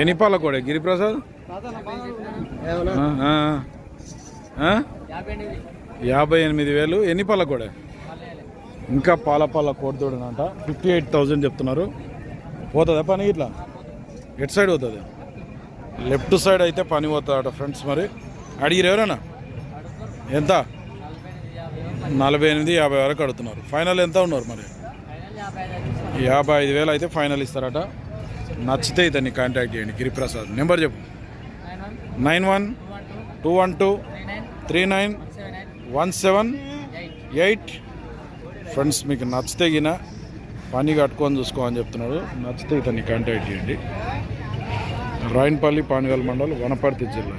ఎనిపాల పాల కూడా గిరిప్రసాద్? యాభై ఎనిమిది వేలు. ఎన్ని పాల కూడా ఇంకా పాల పాల కోడితోడనంట ఫిఫ్టీ ఎయిట్ థౌజండ్ చెప్తున్నారు. పోతుందా పని ఇట్లా? ఎట్ సైడ్ పోతుంది? లెఫ్ట్ సైడ్ అయితే పని పోతుందట ఫ్రెండ్స్ మరి. అడిగిరు ఎవరైనా ఎంత? నలభై ఎనిమిది యాభై వరకు అడుగుతున్నారు. ఫైనల్ ఎంత ఉన్నారు మరి? యాభై ఐదు వేలు అయితే ఫైనల్ ఇస్తారట. నచ్చితే ఇతన్ని కాంటాక్ట్ చేయండి. గిరిప్రసాద్. నెంబర్ చెప్పు. Nine one two one two three nine one seven eight friends మీకు నచ్చితే గిన పని కట్టుకొని చూసుకో అని చెప్తున్నాడు. నచ్చితే ఇతన్ని కాంటాక్ట్ చేయండి. రాయన్పల్లి పానగల్ మండల్ వనపర్తి జిల్లా